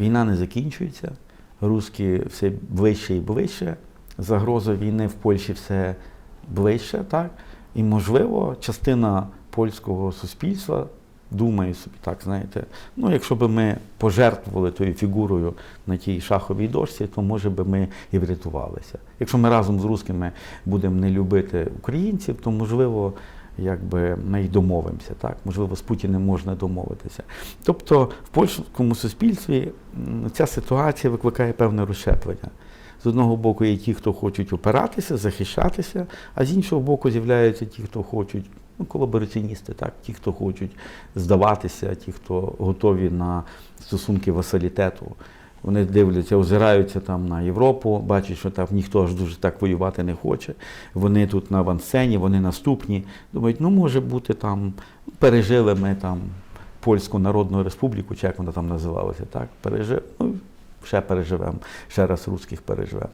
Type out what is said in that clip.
Війна не закінчується, русські все ближче і ближче. Загроза війни в Польщі все ближче, так? І, можливо, частина польського суспільства думає собі, так, знаєте, ну, якщо б ми пожертвували тою фігурою на тій шаховій дошці, то може би ми і врятувалися. Якщо ми разом з русскими будемо не любити українців, то можливо. Якби ми й домовимося, так можливо, з Путіним можна домовитися. Тобто в польському суспільстві ця ситуація викликає певне розщеплення. З одного боку є ті, хто хочуть опиратися, захищатися, а з іншого боку з'являються ті, хто хочуть, ну, колабораціоністи, так, ті, хто хочуть здаватися, ті, хто готові на стосунки васалітету. Вони дивляться, озираються там на Європу, бачать, що там ніхто аж дуже так воювати не хоче. Вони тут на авансцені, вони наступні. Думають, ну може бути там, пережили ми там Польську Народну Республіку, чи як вона там називалася, так, пережив, ну, ще переживемо, ще раз русських переживемо.